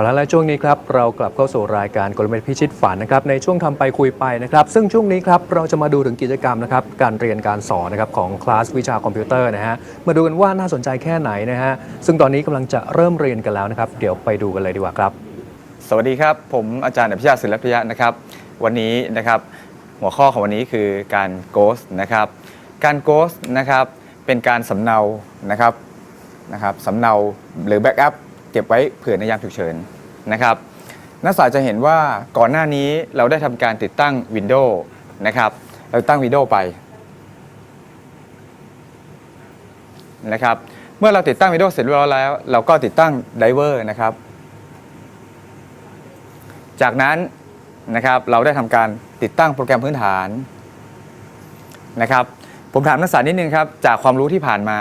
เอาละและช่วงนี้ครับเรากลับเข้าสู่รายการกลเม็ดพิชิตฝันนะครับในช่วงทำไปคุยไปนะครับซึ่งช่วงนี้ครับเราจะมาดูถึงกิจกรรมนะครับการเรียนการสอนนะครับของคลาสวิชาคอมพิวเตอร์นะฮะมาดูกันว่าน่าสนใจแค่ไหนนะฮะซึ่งตอนนี้กำลังจะเริ่มเรียนกันแล้วนะครับเดี๋ยวไปดูกันเลยดีกว่าครับ สวัสดีครับ ผมอาจารย์อภิชาติศิลปยะนะครับวันนี้นะครับหัวข้อของวันนี้คือการโกสนะครับการโกสนะครับเป็นการสำเนานะครับนะครับสำเนาหรือแบ็กอัพ เก็บไว้เผื่อในยามฉุกเฉินนะครับนักศึกษาจะเห็นว่าก่อนหน้านี้เราได้ทำการติดตั้ง Windows นะครับเราตั้ง Windows ไปนะครับเมื่อเราติดตั้ง Windows เสร็จเรียบร้อยแล้ว เราก็ติดตั้ง Diver นะครับจากนั้นนะครับเราได้ทำการติดตั้งโปรแกรมพื้นฐานนะครับผมถามนักศึกษานิดนึงครับจากความรู้ที่ผ่านมา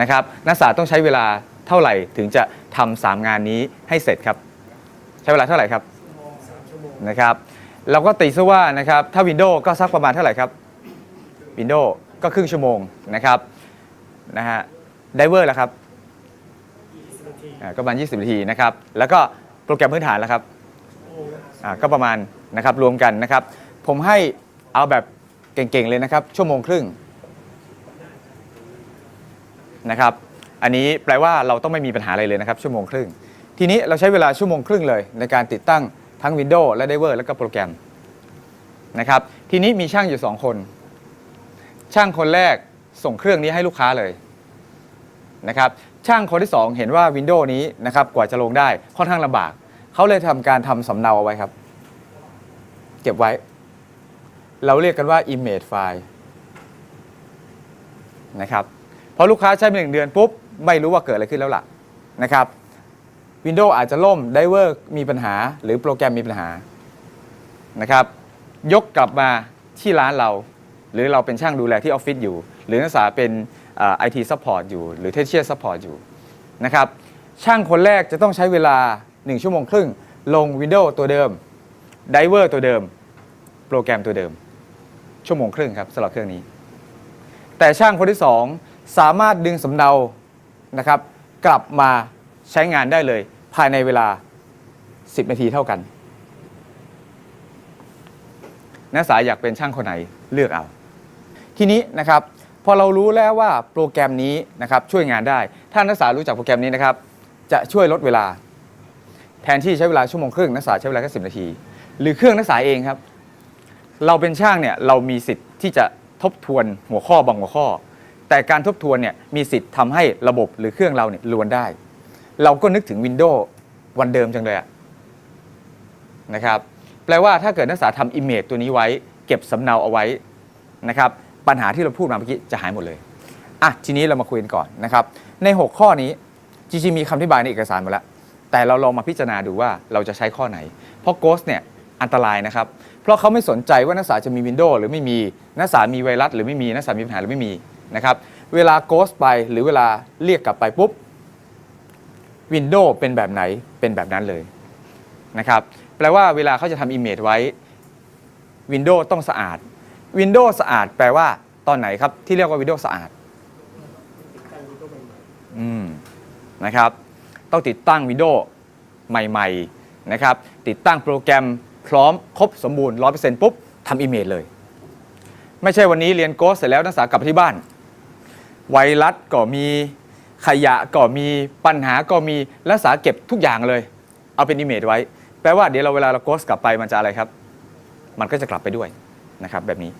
นะครับนักศึกษาต้องใช้เวลา เท่าไหร่ถึงจะทำสามงานนี้ให้เสร็จครับ ใช้เวลาเท่าไหร่ครับนะครับเราก็ตีซะว่านะครับถ้า Windows ก็สักประมาณเท่าไหร่ครับ Windows ก็ครึ่งชั่วโมงนะครับนะฮะไดเวอร์ละครับก็ประมาณ 20 นาทีนะครับ แล้วก็โปรแกรมพื้นฐานแล้วครับก็ประมาณนะครับรวมกันนะครับ ผมให้เอาแบบเก่งๆเลยนะครับ ชั่วโมงครึ่งนะครับ อันนี้แปลว่าเราต้องไม่มีปัญหาอะไรเลยนะครับชั่วโมงครึ่ง ทีนี้เราใช้เวลาชั่วโมงครึ่งเลย ในการติดตั้งทั้ง Windows และ Diver และก็โปรแกรมนะครับทีนี้มีช่างอยู่ 2 คน ช่างคนแรกส่งเครื่องนี้ให้ลูกค้าเลยนะครับช่างคนที่ 2 เห็นว่า Windows นี้นะครับกว่าจะลงได้ค่อนข้างลำบาก เขาเลยทำการทำสำเนาเอาไว้ครับ เก็บไว้ เราเรียกกันว่า image file นะครับพอลูกค้าใช้ไปหนึ่งเดือนปุ๊บ ไม่รู้ว่าเกิดอะไรขึ้นแล้วล่ะนะครับ Windows อาจจะล่ม Diver มีปัญหา หรือโปรแกรมมีปัญหานะครับ ยกกลับมาที่ร้านเรา หรือเราเป็นช่างดูแลที่ออฟฟิศอยู่ หรือนักศึกษาเป็นไอทีซัพพอร์ตอยู่ หรือเทเชียซัพพอร์ตอยู่นะครับ ช่างคนแรกจะต้องใช้เวลา 1 ชั่วโมงครึ่ง ลง Windows ตัวเดิม Diver ตัวเดิม โปรแกรมตัวเดิม ชั่วโมงครึ่งครับสำหรับเครื่องนี้ แต่ช่างคนที่ 2 สามารถดึงสำเนา นะครับ กลับมาใช้งานได้เลย ภายในเวลา 10 นาทีเท่ากัน นักศึกษาอยากเป็นช่างคนไหนเลือกเอา ทีนี้นะครับพอเรารู้แล้วว่าโปรแกรมนี้นะครับช่วยงานได้ ถ้านักศึกษารู้จักโปรแกรมนี้นะครับ จะช่วยลดเวลา แทนที่ใช้เวลาชั่วโมงครึ่งนักศึกษาใช้เวลาแค่สินาที หรือเครื่องนักศึกษาเองครับ เราเป็นช่างเนี่ยเรามีสิทธิ์ที่จะทบทวนหัวข้อบางหัวข้อ แต่การทบทวนเนี่ยมีสิทธิ์ทำให้ระบบหรือเครื่องเราเนี่ยลวนได้ เราก็นึกถึง Windows วันเดิมจังเลยอะนะครับแปลว่าถ้าเกิดนักศึกษาทำ Image ตัวนี้ไว้ เก็บสำเนาเอาไว้นะครับปัญหาที่เราพูดมาเมื่อกี้จะหายหมดเลยอะทีนี้เรามาคุยกันก่อนนะครับใน 6 ข้อนี้จริงๆมีคำอธิบายในเอกสารหมาแล้ว แต่เราลองมาพิจารณาดูว่าเราจะใช้ข้อไหน เพราะ Ghost เนี่ยอันตรายนะครับ เพราะเขาไม่สนใจว่านักศึกษาจะมี Windows หรือไม่มีนักศึกษามีไวรัสหรือไม่มีนักศึกษามีปัญหาหรือไม่มี นะครับ เวลา Ghost ไปหรือเวลาเรียกกลับไปปุ๊บ Windows เป็นแบบไหนเป็นแบบนั้นเลยนะครับ แปลว่าเวลาเขาจะทำ Image ไว้ Windows ต้องสะอาด Windows สะอาดแปลว่าตอนไหนครับ ที่เรียกว่า Windows สะอาดอืมนะครับ ต้องติดตั้ง Windows ใหม่ ๆ นะครับ ติดตั้งโปรแกรมพร้อมครบสมบูรณ์ 100%ปุ๊บทำ Image เลย ไม่ใช่วันนี้เรียนโกสเสร็จแล้วนักศึกษากลับไปที่บ้าน ไวรัสก็มีขยะก็มีปัญหาก็มีและสาเก็บทุกอย่างเลย เอาเป็น Image ไว้ แปลว่าเดี๋ยวเราเวลาเราโกสกลับไปมันจะอะไรครับ มันก็จะกลับไปด้วยนะครับแบบนี้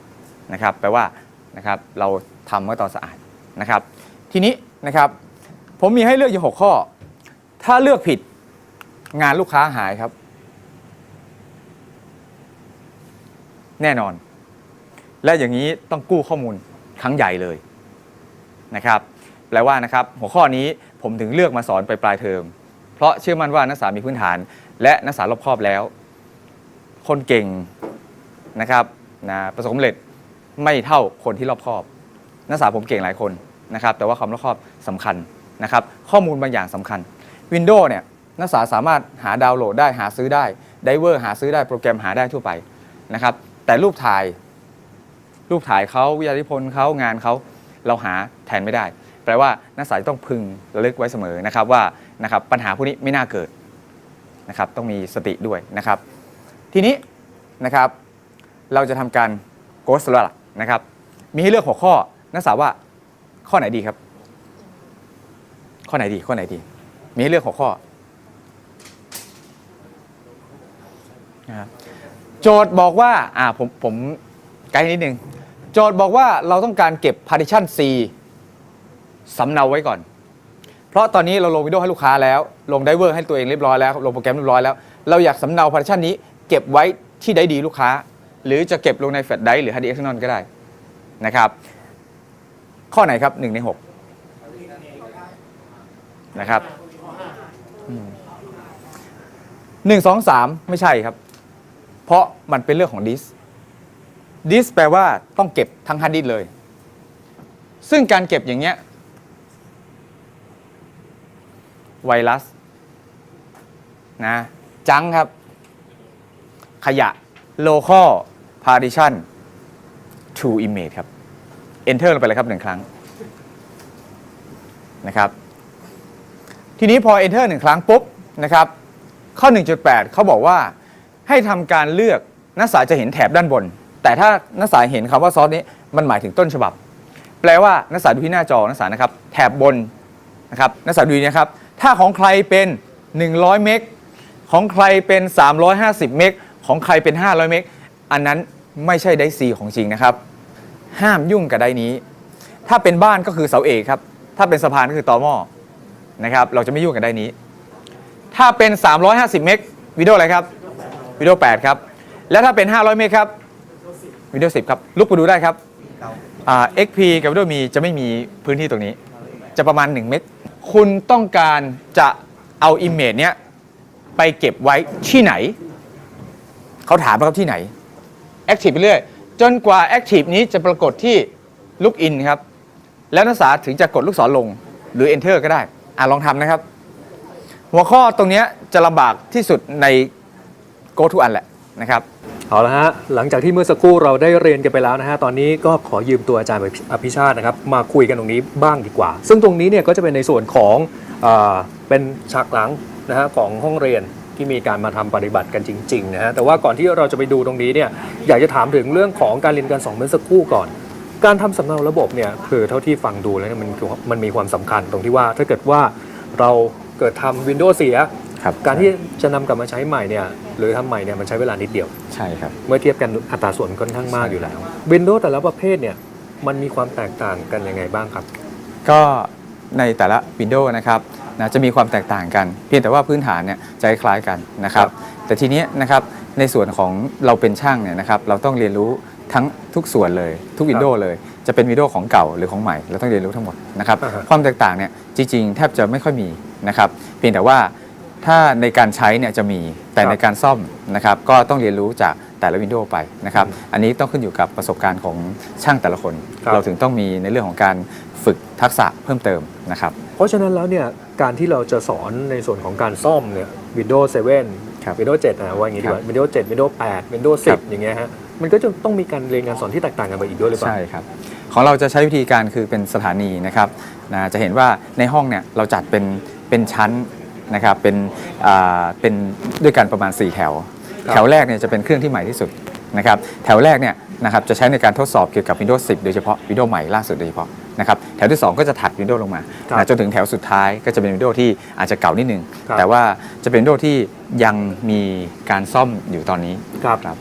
นะครับแปลว่านะครับเราทำเมื่อตอนสะอาดนะครับ ทีนี้นะครับผมมีให้เลือกอยู่ 6 ข้อ ถ้าเลือกผิดงานลูกค้าหายครับ แน่นอน และอย่างนี้ต้องกู้ข้อมูลครั้งใหญ่เลย นะครับแปลว่านะครับหัวข้อนี้ผมถึงเลือกมาสอนไปปลายเทอม เพราะเชื่อมั่นว่านักศึกษามีพื้นฐาน และนักศึกษารอบครอบแล้ว คนเก่งนะครับนะประสบความสำเร็จไม่เท่าคนที่รอบครอบ นักศึกษาผมเก่งหลายคนนะครับแต่ว่าความรอบครอบสำคัญนะครับข้อมูลบางอย่างสำคัญ Windows เนี่ยนักศึกษาสามารถหาดาวน์โหลดได้หาซื้อได้ Diver หาซื้อได้โปรแกรมหาได้ทั่วไปนะครับแต่รูปถ่าย รูปถ่ายเขาวิทยานิพนธ์เขางานเขา เราหาแทนไม่ได้ แปลว่านักศึกษาต้องพึงระลึกไว้เสมอนะครับว่านะครับปัญหาพวกนี้ไม่น่าเกิดนะครับต้องมีสติด้วยนะครับ ทีนี้นะครับเราจะทำการโกสล่ะนะครับ มีให้เลือกหัวข้อนักศึกษาว่าข้อไหนดีครับ ข้อไหนดีข้อไหนดี มีให้เลือกหัวข้อนะครับโจทย์บอกว่าอ่าผมผมไกด์นิดนึง โจทย์บอกว่าเราต้องการเก็บ partition C สำเนาไว้ก่อน เพราะตอนนี้เราลงวิดีโอให้ลูกค้าแล้ว ลงไดเวอร์ให้ตัวเองเรียบร้อยแล้ว ลงโปรแกรมเรียบร้อยแล้ว เราอยากสำเนา partition นี้เก็บไว้ที่ไดดีลูกค้า หรือจะเก็บลงในแฟลชไดร์หรือ hard disk external ก็ได้นะครับ ข้อไหนครับ1ใน6นะครับหนึ่งสองสามไม่ใช่ครับ เพราะมันเป็นเรื่องของดิส ดิสแปลว่าต้องเก็บทั้งฮาร์ดดิสเลย ซึ่งการเก็บอย่างเงี้ยไวรัสนะจังครับ ขยะ local partition to image ครับ enter ลงไปเลยครับหนึ่งครั้งนะครับ ทีนี้พอ enter หนึ่งครั้งปุ๊บนะครับ ข้อ 1.8 เขาบอกว่าให้ทำการเลือกนักศึกษาจะเห็นแถบด้านบน แต่ถ้านักศึกษาเห็นคำว่าซอสนี้มันหมายถึงต้นฉบับ แปลว่านักศึกษาดูที่หน้าจอนักศึกษานะครับแถบบนนะครับนักศึกษาดูนะครับถ้าของใครเป็น 100 เมกของใครเป็น 350 เมกของใครเป็น 500 เมกอันนั้นไม่ใช่ไดซีของจริงนะครับ ห้ามยุ่งกับไดนี้ ถ้าเป็นบ้านก็คือเสาเอกครับ ถ้าเป็นสะพานก็คือตอหม้อนะครับ เราจะไม่ยุ่งกับไดนี้ ถ้าเป็น 350 เมกวิดีโออะไรครับวิดีโอ8ครับ แล้วถ้าเป็น 500 เมกครับ วิดีโอ10 ครับลุกไปดูได้ครับอ่า XP กับวิดีโอมีจะไม่มีพื้นที่ตรงนี้ จะประมาณ 1 เมกคุณต้องการจะเอาอิมเมจเนี้ยไปเก็บไว้ที่ไหน เขาถามว่าครับที่ไหน Active ไปเรื่อย จนกว่า Active นี้จะปรากฏที่ Login ครับ แล้วนักศึกษาถึงจะกดลูกศรลงหรือ Enter ก็ได้อ่าลองทำนะครับ หัวข้อตรงเนี้ยจะลำบากที่สุดใน Go to อันแหละนะครับ เอาละฮะหลังจากที่เมื่อสักครู่เราได้เรียนกันไปแล้วนะฮะตอนนี้ก็ขอยืมตัวอาจารย์อภิชาตินะครับมาคุยกันตรงนี้บ้างดีกว่า ซึ่งตรงนี้เนี่ยก็จะเป็นในส่วนของเอเป็นฉากหลังนะฮะของห้องเรียนที่มีการมาทำปฏิบัติกันจริงๆนะฮะแต่ว่าก่อนที่เราจะไปดูตรงนี้เนี่ยอยากจะถามถึงเรื่องของการเรียนการสอนเมื่อสักครู่ก่อน การทำสำเนาระบบเนี่ยคือเท่าที่ฟังดูแล้วมันมันมีความสำคัญตรงที่ว่าถ้าเกิดว่าเราเกิดทำวินโดว์เสีย ครับการที่จะนำกลับมาใช้ใหม่เนี่ยหรือทำใหม่เนี่ยมันใช้เวลานิดเดียว ใช่ครับ เมื่อเทียบกันอัตราส่วนค่อนข้างมากอยู่แล้ว Windows แต่ละประเภทเนี่ยมันมีความแตกต่างกันยังไงบ้างครับ ก็ในแต่ละ Windows นะครับนะจะมีความแตกต่างกัน เพียงแต่ว่าพื้นฐานเนี่ยจะคล้ายๆกันนะครับครับแต่ทีเนี้ยนะครับในส่วนของเราเป็นช่างเนี่ยนะครับเราต้องเรียนรู้ทั้งทุกส่วนเลยทุก Windows เลย จะเป็น Windows ของเก่าหรือของใหม่เราต้องเรียนรู้ทั้งหมดนะครับอ่าฮะ ความแตกต่างเนี่ยจริงๆ แทบจะไม่ค่อยมีนะครับเพียงแต่ว่า ถ้าในการใช้เนี่ยจะมีแต่ในการซ่อมนะครับ ก็ต้องเรียนรู้จากแต่ละวินโดว์ไปนะครับ อันนี้ต้องขึ้นอยู่กับประสบการณ์ของช่างแต่ละคน ครับ เราถึงต้องมีในเรื่องของการฝึกทักษะเพิ่มเติมนะครับ เพราะฉะนั้นแล้วเนี่ยการที่เราจะสอนในส่วนของการซ่อมเนี่ย Windows 7ครับ Windows 7นะว่าอย่างนี้ดีกว่า Windows 7 Windows 8 Windows ครับ 10 อย่างเงี้ยฮะมันก็จะต้องมีการเรียนการสอนที่แตกต่างกันไปอีกด้วยหรือเปล่า ใช่ครับ ของเราจะใช้วิธีการคือเป็นสถานีนะครับนะจะเห็นว่าในห้องเนี่ยเราจัดเป็นเป็นชั้น นะครับเป็นอ่าเป็นด้วยกันประมาณ 4 แถวครับแถวแรกเนี่ยจะเป็นเครื่องที่ใหม่ที่สุดนะครับแถวแรกเนี่ยนะครับจะใช้ในการทดสอบเกี่ยวกับ Windows 10 โดยเฉพาะ Windows ใหม่ล่าสุดโดยเฉพาะนะครับแถวที่ 2 ก็จะถัด Windows ลงมาครับนะจนถึงแถวสุดท้ายก็จะเป็น Windows ที่อาจจะเก่านิดนึงครับแต่ว่าจะเป็น Windows ที่ยังมีการซ่อมอยู่ตอนนี้ครับครับ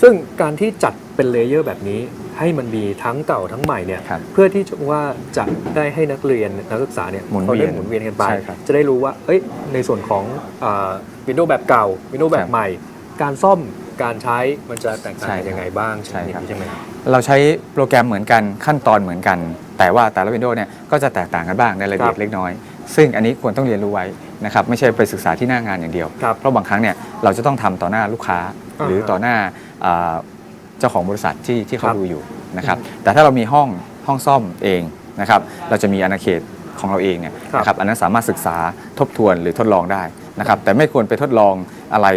ซึ่งการที่จัดเป็นเลเยอร์แบบนี้ ให้มันมีทั้งเก่าทั้งใหม่เนี่ยครับเพื่อที่จะว่าจะได้ให้นักเรียนนักศึกษาเนี่ยหมุนเขาเวีได้ยนหมุนเวียนกันไป ใช่ครับจะได้รู้ว่าเอ้ยในส่วนของวินโดว์แบบเก่าวินโดว์แบครับบใหม่ การซ่อมการใช้มันจะแตกต่างใช่กันครับยังไงบ้างใช่ครับ ใช่ไหมครับ เราใช้โปรแกรมเหมือนกันขั้นตอนเหมือนกัน แต่ว่าแต่ละวินโดว์เนี่ยก็จะแตกต่างกันบ้างในรายละเอียครัดบเล็กน้อย ซึ่งอันนี้ควรต้องเรียนรู้ไว้นะครับไม่ใช่ไปศึกษาที่หน้างานอย่างเดียว ครับเพราะบางครั้งเนี่ยเราจะต้องทำต่อหน้าลูกค้าอ่า หรือต่อหน้าอ่าเจ้าของบริษัทที่ที่เขาครับดูอยู่นะครับแต่ถ้าเรามีห้องห้องซ่อมเองนะครับเราจะมีอาณาเขตของเราเองเนี่ยครับนะครับอันนั้นสามารถศึกษาทบทวนหรือทดลองได้นะครับแต่ไม่ควรไปทดลองอะไร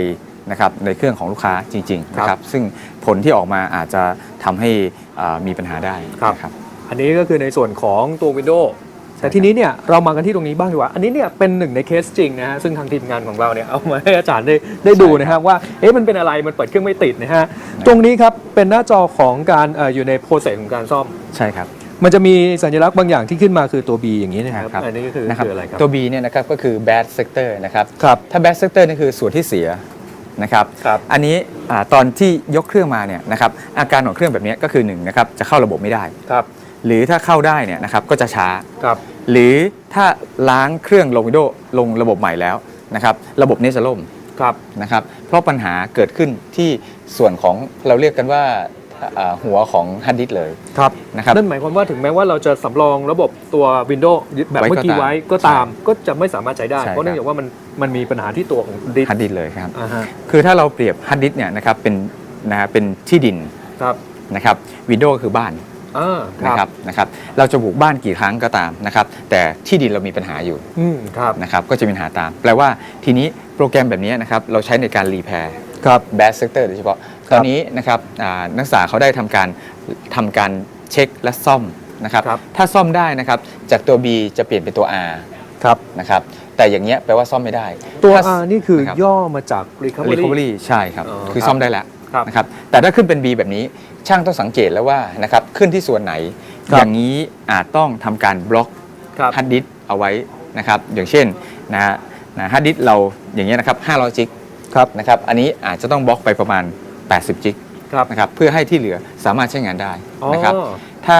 นะครับในเครื่องของลูกค้าจริงๆนะครับซึ่งผลที่ออกมาอาจจะทำให้อ่ามีปัญหาได้ครับนะครับอันนี้ก็คือในส่วนของตัว Windows แต่ทีนี้เนี่ยเรามากันที่ตรงนี้บ้างดีกว่า อันนี้เนี่ยเป็นหนึ่งในเคสจริงนะฮะซึ่งทางทีมงานของเราเนี่ยเอามาให้อาจารย์ได้ได้ดูนะฮะว่าเอ๊ะมันเป็นอะไรมันเปิดเครื่องไม่ติดนะฮะตรงนี้ครับเป็นหน้าจอของการเอ่ออยู่ในโปรเซสของการซ่อม ใช่ครับ มันจะมีสัญลักษณ์บางอย่างที่ขึ้นมาคือตัว B อย่างนี้นะครับครับอันนี้ก็คือนะครับคืออะไรครับ ตัว B เนี่ยนะครับก็คือ bad sector นะครับ ครับ ถ้า bad sector นี่คือส่วนที่เสียนะครับ ครับ อันนี้อ่าตอนที่ยกเครื่องมาเนี่ยนะครับอาการของเครื่องแบบนี้ก็คือ1นะครับจะเข้าระบบไม่ได้ ครับ หรือถ้าเข้าได้เนี่ยนะครับก็จะช้า ครับ หรือถ้าล้างเครื่องลงวิดโอลงระบบใหม่แล้วนะครับระบบนี้จะล่มครับนะครับเพราะปัญหาเกิดขึ้นที่ส่วนของเราเรียกกันว่าอ่าหัวของฮาร์ดดิสก์เลยครับนะครับ นั่นหมายความว่าถึงแม้ว่าเราจะสำรองระบบตัว Windows แบบไว้ก็เมื่อกี้ตามไว้ก็ตามก็จะไม่สามารถใช้ได้ ใช่เพราะเนื่องครับจากว่ามันมันมีปัญหาที่ตัวของดิสฮาร์ดดิสก์เลยครับ อ่าฮะคือถ้าเราเปรียบฮาร์ดดิสก์เนี่ยนะครับเป็นนะฮะเป็นที่ดินครับ นะครับวิดโอคือบ้าน อ่าคนะครัรับบนะครับเราจะบุกบ้านกี่ครั้งก็ตามนะครับแต่ที่ดินเรามีปัญหาอยู่อืมครับนะครับก็จะมีปัญหาตาม แปลว่าทีนี้โปรแกรมแบบนี้นะครับเราใช้ในการรีแพร์ ครับ แบสเซกเตอร์โดยเฉพาะครับตอนนี้นะครับอ่านักศึกษาเขาได้ทำการทำการเช็คและซ่อมนะครับ ครับ ถ้าซ่อมได้นะครับ จากตัว B จะเปลี่ยนเป็นตัว R ครับ นะครับ แต่อย่างเงี้ยแปลว่าซ่อมไม่ได้ตัว ถ้า R นี่คือนะครับ ย่อมาจาก recovery recovery ใช่ครับ อ๋อคือครับ ซ่อมได้แล้ว ครับนะครับแต่ถ้าขึ้นเป็น B แบบนี้ช่างต้องสังเกตแล้วว่านะครับขึ้นที่ส่วนไหน ครับอย่างนี้อาจต้องทำการบล็อกครับฮาร์ดดิสก์เอาไว้นะครับอย่างเช่นนะฮะนะฮาร์ดดิสก์เราอย่างเงี้ยนะครับ500จิกครับ นะครับอันนี้อาจจะต้องบล็อกไปประมาณ 80จิกครับนะครับเพื่อให้ที่เหลือสามารถใช้งานได้อ๋อนะครับถ้า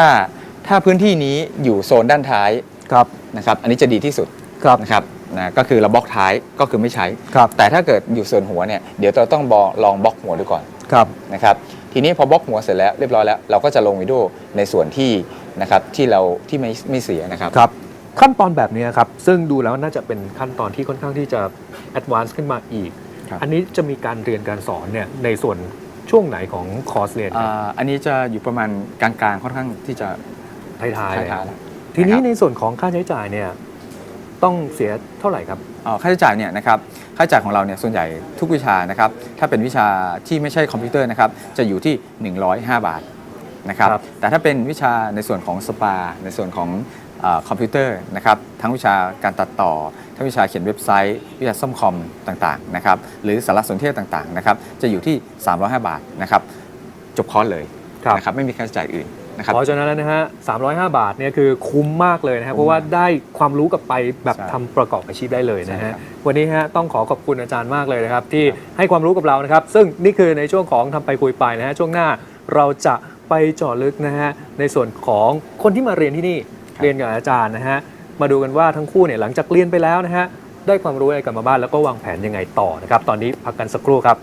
ถ้าพื้นที่นี้อยู่โซนด้านท้ายครับนะครับอันนี้จะดีที่สุดครับนะครับนะก็คือเราบล็อกท้ายก็คือไม่ใช้ ครับแต่ถ้าเกิดอยู่ส่วนหัวเนี่ยเดี๋ยวเราต้องบอลองบล็อกหัวดูก่อน ครับ นะครับทีนี้พอบล็อกหัวเสร็จแล้วเรียบร้อยแล้วเราก็จะลงวิดีโอในส่วนที่นะครับที่เราที่ไม่ไม่เสียนะครับ ครับ ขั้นตอนแบบนี้ครับ ซึ่งดูแล้วน่าจะเป็นขั้นตอนที่ค่อนข้างที่จะ advance ขึ้นมาอีก ครับ อันนี้จะมีการเรียนการสอนเนี่ยในส่วนช่วงไหนของคอร์สเรียนครับอ่าอันนี้จะอยู่ประมาณกลางๆค่อนข้างที่จะท้ายๆท้ายเลยๆแล้ว ทีนี้นะครับ ในส่วนของค่าใช้จ่ายเนี่ยต้องเสียเท่าไหร่ครับ เอ่อค่าใช้จ่ายเนี่ยนะครับค่าใช้จ่ายของเราเนี่ยส่วนใหญ่ทุกวิชานะครับถ้าเป็นวิชาที่ไม่ใช่คอมพิวเตอร์นะครับจะอยู่ที่ 105 บาทนะครับครับ แต่ถ้าเป็นวิชาในส่วนของสปา ในส่วนของเอ่อคอมพิวเตอร์นะครับทั้งวิชาการตัดต่อ ทั้งวิชาเขียนเว็บไซต์ วิชาซ่อมคอมต่างๆนะครับหรือสารสนเทศต่างๆนะครับจะอยู่ที่ 305 บาทนะครับจบคอร์สเลยครับ นะครับไม่มีค่าใช้จ่ายอื่น นะครับ เพราะฉะนั้นแล้วนะฮะ305 บาทเนี่ยคือคุ้มมากเลยนะฮะเพราะว่าได้ความรู้กลับไปแบบใช่ทำประกอบอาชีพได้เลยนะใช่ฮะครับวันนี้ฮะต้องขอขอบคุณอาจารย์มากเลยนะครับ ที่ให้ความรู้กับเรานะครับ ซึ่งนี่คือในช่วงของทำไปคุยไปนะฮะช่วงหน้าเราจะไปเจาะลึกนะฮะในส่วนของคนที่มาเรียนที่นี่เรียนกับอาจารย์นะฮะมาดูกันว่าทั้งคู่เนี่ยหลังจากเรียนไปแล้วนะฮะได้ความรู้อะไรกลับมาบ้านแล้วก็วางแผนยังไงต่อนะครับตอนนี้พักกันสักครู่ครับ